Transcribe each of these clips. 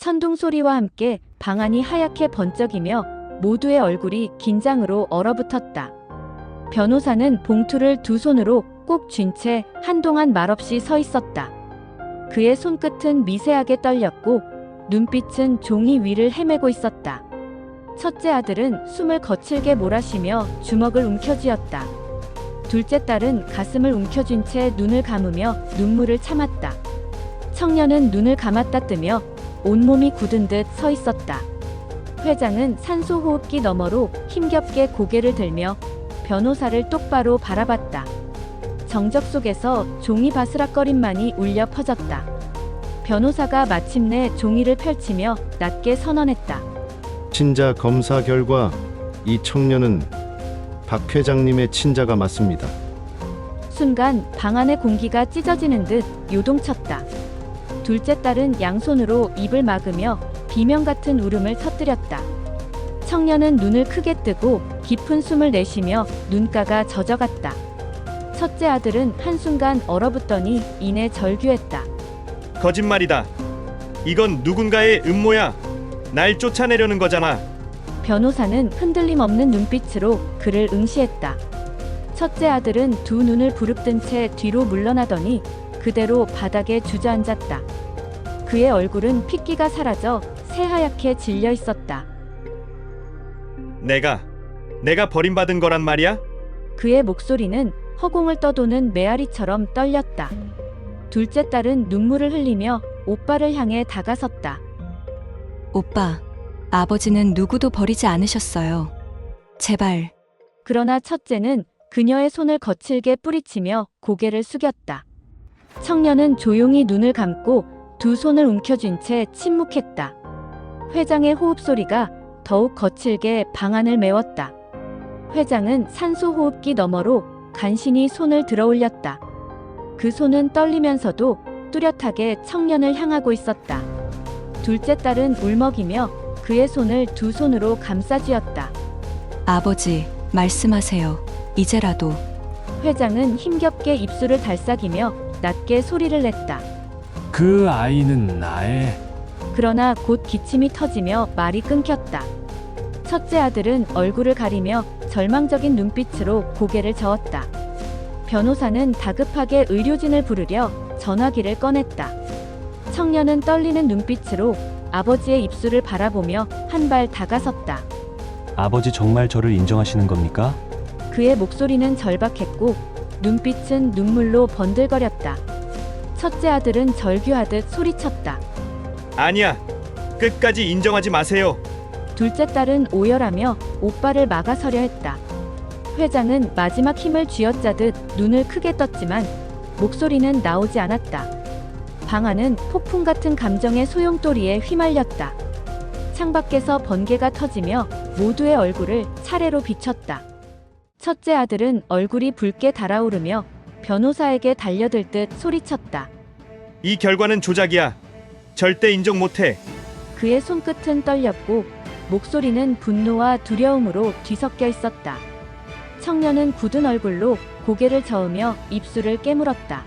천둥 소리와 함께 방안이 하얗게 번쩍이며 모두의 얼굴이 긴장으로 얼어붙었다. 변호사는 봉투를 두 손으로 꼭 쥔 채 한동안 말없이 서 있었다. 그의 손끝은 미세하게 떨렸고 눈빛은 종이 위를 헤매고 있었다. 첫째 아들은 숨을 거칠게 몰아쉬며 주먹을 움켜쥐었다. 둘째 딸은 가슴을 움켜쥔 채 눈을 감으며 눈물을 참았다. 청년은 눈을 감았다 뜨며 온몸이 굳은 듯 서 있었다. 회장은 산소 호흡기 너머로 힘겹게 고개를 들며 변호사를 똑바로 바라봤다. 정적 속에서 종이 바스락거림만이 울려 퍼졌다. 변호사가 마침내 종이를 펼치며 낮게 선언했다. 친자 검사 결과 이 청년은 박 회장님의 친자가 맞습니다. 순간 방 안의 공기가 찢어지는 듯 요동쳤다. 둘째 딸은 양손으로 입을 막으며 비명 같은 울음을 터뜨렸다. 청년은 눈을 크게 뜨고 깊은 숨을 내쉬며 눈가가 젖어갔다. 첫째 아들은 한순간 얼어붙더니 이내 절규했다. 거짓말이다. 이건 누군가의 음모야. 날 쫓아내려는 거잖아. 변호사는 흔들림 없는 눈빛으로 그를 응시했다. 첫째 아들은 두 눈을 부릅뜬 채 뒤로 물러나더니 그대로 바닥에 주저앉았다. 그의 얼굴은 핏기가 사라져 새하얗게 질려 있었다. 내가 내가 버림받은 거란 말이야? 그의 목소리는 허공을 떠도는 메아리처럼 떨렸다. 둘째 딸은 눈물을 흘리며 오빠를 향해 다가섰다. 오빠, 아버지는 누구도 버리지 않으셨어요. 제발, 그러나 첫째는 그녀의 손을 거칠게 뿌리치며 고개를 숙였다. 청년은 조용히 눈을 감고 두 손을 움켜쥔 채 침묵했다. 회장의 호흡 소리가 더욱 거칠게 방안을 메웠다. 회장은 산소 호흡기 너머로 간신히 손을 들어 올렸다. 그 손은 떨리면서도 뚜렷하게 청년을 향하고 있었다. 둘째 딸은 울먹이며 그의 손을 두 손으로 감싸 쥐었다. 아버지, 말씀하세요. 이제라도. 회장은 힘겹게 입술을 달싹이며 낮게 소리를 냈다. 그 아이는 나의 그러나 곧 기침이 터지며 말이 끊겼다. 첫째 아들은 얼굴을 가리며 절망적인 눈빛으로 고개를 저었다. 변호사는 다급하게 의료진을 부르려 전화기를 꺼냈다. 청년은 떨리는 눈빛으로 아버지의 입술을 바라보며 한 발 다가섰다. 아버지 정말 저를 인정하시는 겁니까? 그의 목소리는 절박했고 눈빛은 눈물로 번들거렸다. 첫째 아들은 절규하듯 소리쳤다. 아니야. 끝까지 인정하지 마세요. 둘째 딸은 오열하며 오빠를 막아서려 했다. 회장은 마지막 힘을 쥐어짜듯 눈을 크게 떴지만 목소리는 나오지 않았다. 방 안은 폭풍 같은 감정의 소용돌이에 휘말렸다. 창밖에서 번개가 터지며 모두의 얼굴을 차례로 비췄다. 첫째 아들은 얼굴이 붉게 달아오르며 변호사에게 달려들 듯 소리쳤다. 이 결과는 조작이야. 절대 인정 못해. 그의 손끝은 떨렸고 목소리는 분노와 두려움으로 뒤섞여 있었다. 청년은 굳은 얼굴로 고개를 저으며 입술을 깨물었다.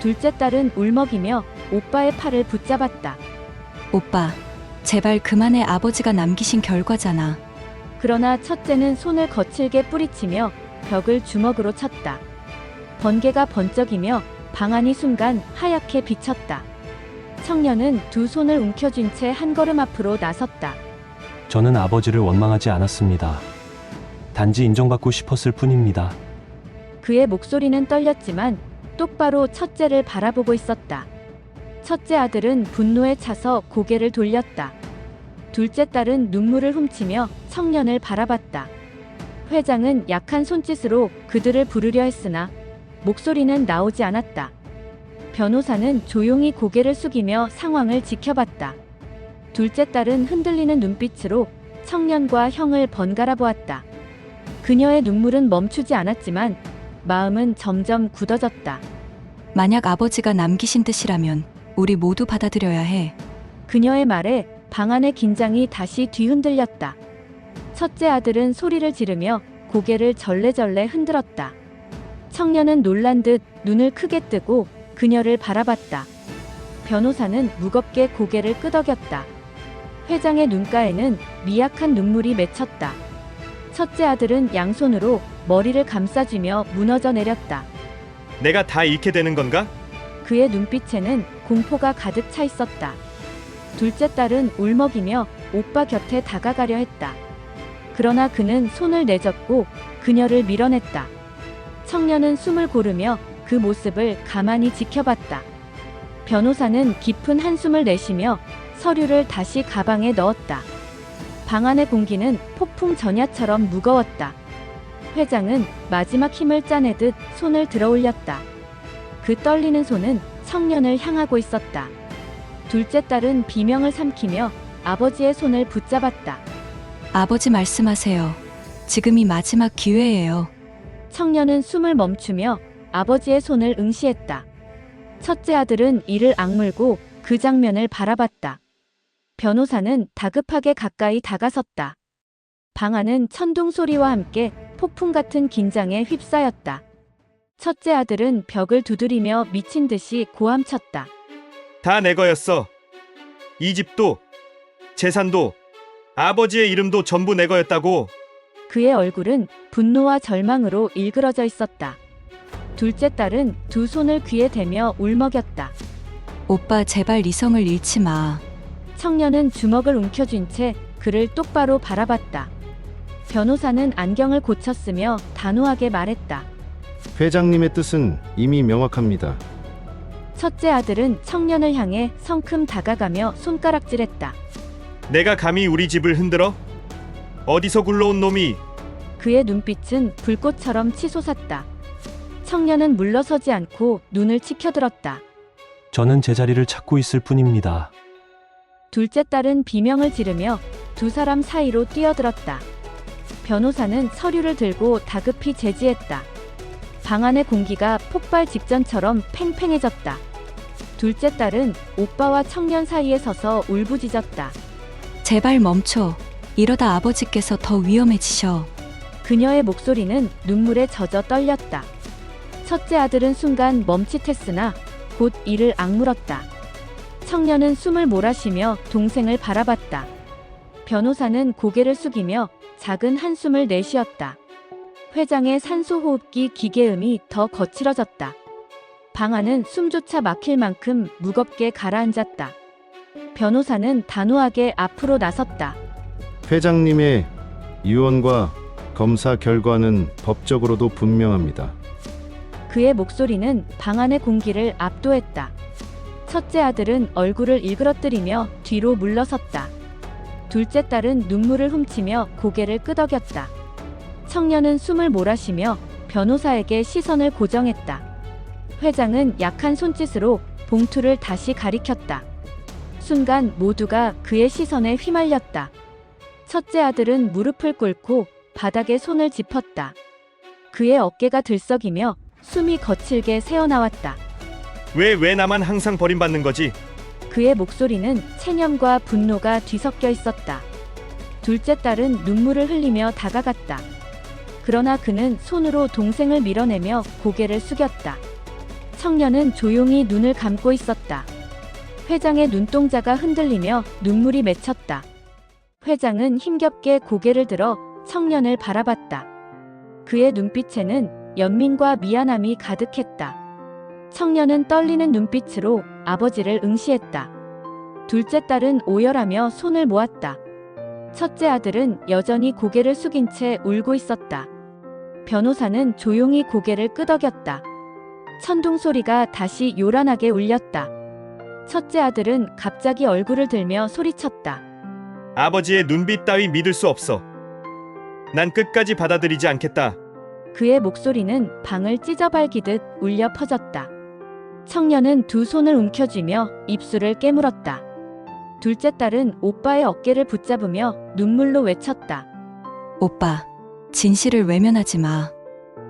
둘째 딸은 울먹이며 오빠의 팔을 붙잡았다. 오빠, 제발 그만해 아버지가 남기신 결과잖아. 그러나 첫째는 손을 거칠게 뿌리치며 벽을 주먹으로 쳤다. 번개가 번쩍이며 방안이 순간 하얗게 비쳤다. 청년은 두 손을 움켜쥔 채 한 걸음 앞으로 나섰다. 저는 아버지를 원망하지 않았습니다. 단지 인정받고 싶었을 뿐입니다. 그의 목소리는 떨렸지만 똑바로 첫째를 바라보고 있었다. 첫째 아들은 분노에 차서 고개를 돌렸다. 둘째 딸은 눈물을 훔치며 청년을 바라봤다. 회장은 약한 손짓으로 그들을 부르려 했으나 목소리는 나오지 않았다. 변호사는 조용히 고개를 숙이며 상황을 지켜봤다. 둘째 딸은 흔들리는 눈빛으로 청년과 형을 번갈아 보았다. 그녀의 눈물은 멈추지 않았지만 마음은 점점 굳어졌다. 만약 아버지가 남기신 뜻이라면 우리 모두 받아들여야 해. 그녀의 말에 방 안의 긴장이 다시 뒤흔들렸다. 첫째 아들은 소리를 지르며 고개를 절레절레 흔들었다. 청년은 놀란 듯 눈을 크게 뜨고 그녀를 바라봤다. 변호사는 무겁게 고개를 끄덕였다. 회장의 눈가에는 미약한 눈물이 맺혔다. 첫째 아들은 양손으로 머리를 감싸쥐며 무너져 내렸다. 내가 다 잃게 되는 건가? 그의 눈빛에는 공포가 가득 차 있었다. 둘째 딸은 울먹이며 오빠 곁에 다가가려 했다. 그러나 그는 손을 내젓고 그녀를 밀어냈다. 청년은 숨을 고르며 그 모습을 가만히 지켜봤다. 변호사는 깊은 한숨을 내쉬며 서류를 다시 가방에 넣었다. 방 안의 공기는 폭풍 전야처럼 무거웠다. 회장은 마지막 힘을 짜내듯 손을 들어 올렸다. 그 떨리는 손은 청년을 향하고 있었다. 둘째 딸은 비명을 삼키며 아버지의 손을 붙잡았다. 아버지 말씀하세요. 지금이 마지막 기회예요. 청년은 숨을 멈추며 아버지의 손을 응시했다. 첫째 아들은 이를 악물고 그 장면을 바라봤다. 변호사는 다급하게 가까이 다가섰다. 방 안은 천둥 소리와 함께 폭풍 같은 긴장에 휩싸였다. 첫째 아들은 벽을 두드리며 미친 듯이 고함쳤다. 다 내 거였어. 이 집도 재산도 아버지의 이름도 전부 내 거였다고. 그의 얼굴은 분노와 절망으로 일그러져 있었다. 둘째 딸은 두 손을 귀에 대며 울먹였다. 오빠 제발 이성을 잃지 마. 청년은 주먹을 움켜쥔 채 그를 똑바로 바라봤다. 변호사는 안경을 고쳤으며 단호하게 말했다. 회장님의 뜻은 이미 명확합니다. 첫째 아들은 청년을 향해 성큼 다가가며 손가락질했다. 내가 감히 우리 집을 흔들어? 어디서 굴러온 놈이 그의 눈빛은 불꽃처럼 치솟았다. 청년은 물러서지 않고 눈을 치켜들었다. 저는 제자리를 찾고 있을 뿐입니다. 둘째 딸은 비명을 지르며 두 사람 사이로 뛰어들었다. 변호사는 서류를 들고 다급히 제지했다. 방 안의 공기가 폭발 직전처럼 팽팽해졌다. 둘째 딸은 오빠와 청년 사이에 서서 울부짖었다. 제발 멈춰. 이러다 아버지께서 더 위험해지셔. 그녀의 목소리는 눈물에 젖어 떨렸다. 첫째 아들은 순간 멈칫했으나 곧 이를 악물었다. 청년은 숨을 몰아쉬며 동생을 바라봤다. 변호사는 고개를 숙이며 작은 한숨을 내쉬었다. 회장의 산소호흡기 기계음이 더 거칠어졌다. 방 안은 숨조차 막힐 만큼 무겁게 가라앉았다. 변호사는 단호하게 앞으로 나섰다. 회장님의 유언과 검사 결과는 법적으로도 분명합니다. 그의 목소리는 방 안의 공기를 압도했다. 첫째 아들은 얼굴을 일그러뜨리며 뒤로 물러섰다. 둘째 딸은 눈물을 훔치며 고개를 끄덕였다. 청년은 숨을 몰아쉬며 변호사에게 시선을 고정했다. 회장은 약한 손짓으로 봉투를 다시 가리켰다. 순간 모두가 그의 시선에 휘말렸다. 첫째 아들은 무릎을 꿇고 바닥에 손을 짚었다. 그의 어깨가 들썩이며 숨이 거칠게 새어나왔다. 왜 왜 나만 항상 버림받는 거지? 그의 목소리는 체념과 분노가 뒤섞여 있었다. 둘째 딸은 눈물을 흘리며 다가갔다. 그러나 그는 손으로 동생을 밀어내며 고개를 숙였다. 청년은 조용히 눈을 감고 있었다. 회장의 눈동자가 흔들리며 눈물이 맺혔다. 회장은 힘겹게 고개를 들어 청년을 바라봤다. 그의 눈빛에는 연민과 미안함이 가득했다. 청년은 떨리는 눈빛으로 아버지를 응시했다. 둘째 딸은 오열하며 손을 모았다. 첫째 아들은 여전히 고개를 숙인 채 울고 있었다. 변호사는 조용히 고개를 끄덕였다. 천둥 소리가 다시 요란하게 울렸다. 첫째 아들은 갑자기 얼굴을 들며 소리쳤다. 아버지의 눈빛 따위 믿을 수 없어. 난 끝까지 받아들이지 않겠다. 그의 목소리는 방을 찢어발기듯 울려 퍼졌다. 청년은 두 손을 움켜쥐며 입술을 깨물었다. 둘째 딸은 오빠의 어깨를 붙잡으며 눈물로 외쳤다. 오빠, 진실을 외면하지 마.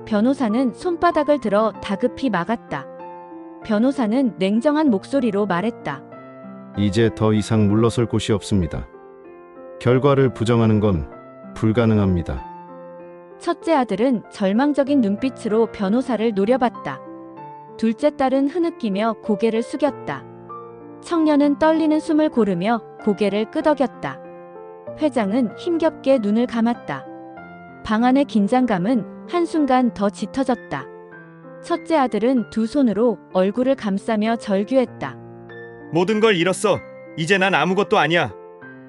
변호사는 손바닥을 들어 다급히 막았다. 변호사는 냉정한 목소리로 말했다. 이제 더 이상 물러설 곳이 없습니다. 결과를 부정하는 건 불가능합니다. 첫째 아들은 절망적인 눈빛으로 변호사를 노려봤다. 둘째 딸은 흐느끼며 고개를 숙였다. 청년은 떨리는 숨을 고르며 고개를 끄덕였다. 회장은 힘겹게 눈을 감았다. 방 안의 긴장감은 한순간 더 짙어졌다. 첫째 아들은 두 손으로 얼굴을 감싸며 절규했다. 모든 걸 잃었어. 이제 난 아무것도 아니야.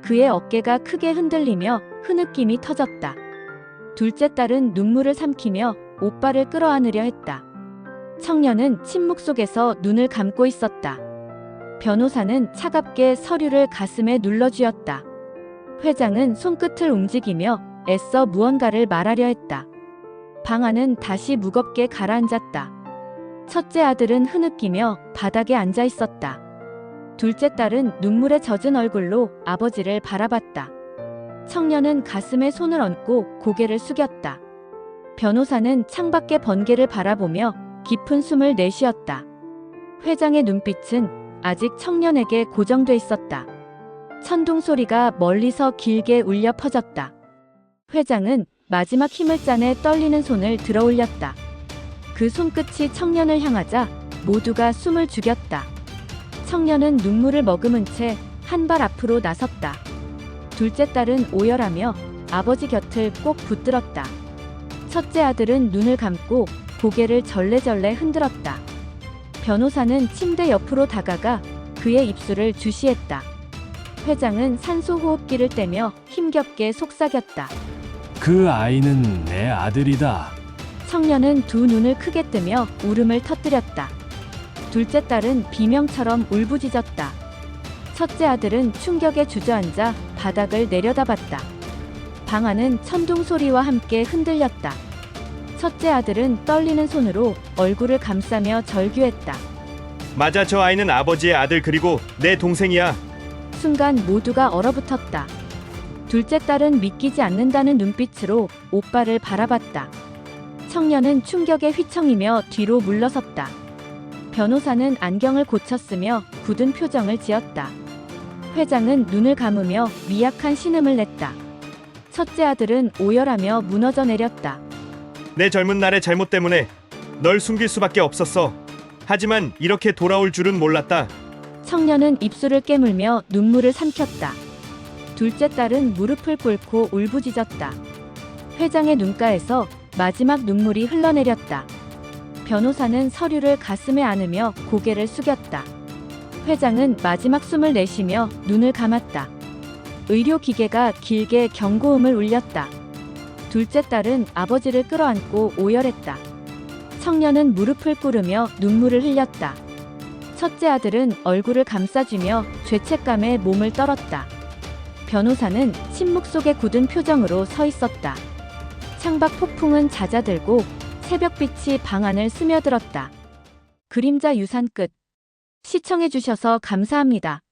그의 어깨가 크게 흔들리며 흐느낌이 터졌다. 둘째 딸은 눈물을 삼키며 오빠를 끌어안으려 했다. 청년은 침묵 속에서 눈을 감고 있었다. 변호사는 차갑게 서류를 가슴에 눌러쥐었다. 회장은 손끝을 움직이며 애써 무언가를 말하려 했다. 방 안은 다시 무겁게 가라앉았다. 첫째 아들은 흐느끼며 바닥에 앉아 있었다. 둘째 딸은 눈물에 젖은 얼굴로 아버지를 바라봤다. 청년은 가슴에 손을 얹고 고개를 숙였다. 변호사는 창밖의 번개를 바라보며 깊은 숨을 내쉬었다. 회장의 눈빛은 아직 청년에게 고정돼 있었다. 천둥 소리가 멀리서 길게 울려 퍼졌다. 회장은 마지막 힘을 짜내 떨리는 손을 들어 올렸다. 그 손끝이 청년을 향하자 모두가 숨을 죽였다. 청년은 눈물을 머금은 채 한 발 앞으로 나섰다. 둘째 딸은 오열하며 아버지 곁을 꼭 붙들었다. 첫째 아들은 눈을 감고 고개를 절레절레 흔들었다. 변호사는 침대 옆으로 다가가 그의 입술을 주시했다. 회장은 산소 호흡기를 떼며 힘겹게 속삭였다. 그 아이는 내 아들이다. 청년은 두 눈을 크게 뜨며 울음을 터뜨렸다. 둘째 딸은 비명처럼 울부짖었다. 첫째 아들은 충격에 주저앉아 바닥을 내려다봤다. 방 안은 천둥 소리와 함께 흔들렸다. 첫째 아들은 떨리는 손으로 얼굴을 감싸며 절규했다. 맞아, 저 아이는 아버지의 아들 그리고 내 동생이야. 순간 모두가 얼어붙었다. 둘째 딸은 믿기지 않는다는 눈빛으로 오빠를 바라봤다. 청년은 충격에 휘청이며 뒤로 물러섰다. 변호사는 안경을 고쳤으며 굳은 표정을 지었다. 회장은 눈을 감으며 미약한 신음을 냈다. 첫째 아들은 오열하며 무너져 내렸다. 내 젊은 날의 잘못 때문에 널 숨길 수밖에 없었어. 하지만 이렇게 돌아올 줄은 몰랐다. 청년은 입술을 깨물며 눈물을 삼켰다. 둘째 딸은 무릎을 꿇고 울부짖었다. 회장의 눈가에서 마지막 눈물이 흘러내렸다. 변호사는 서류를 가슴에 안으며 고개를 숙였다. 회장은 마지막 숨을 내쉬며 눈을 감았다. 의료기계가 길게 경고음을 울렸다. 둘째 딸은 아버지를 끌어안고 오열했다. 청년은 무릎을 꿇으며 눈물을 흘렸다. 첫째 아들은 얼굴을 감싸주며 죄책감에 몸을 떨었다. 변호사는 침묵 속에 굳은 표정으로 서 있었다. 창밖 폭풍은 잦아들고 새벽빛이 방 안을 스며들었다. 그림자 유산 끝. 시청해주셔서 감사합니다.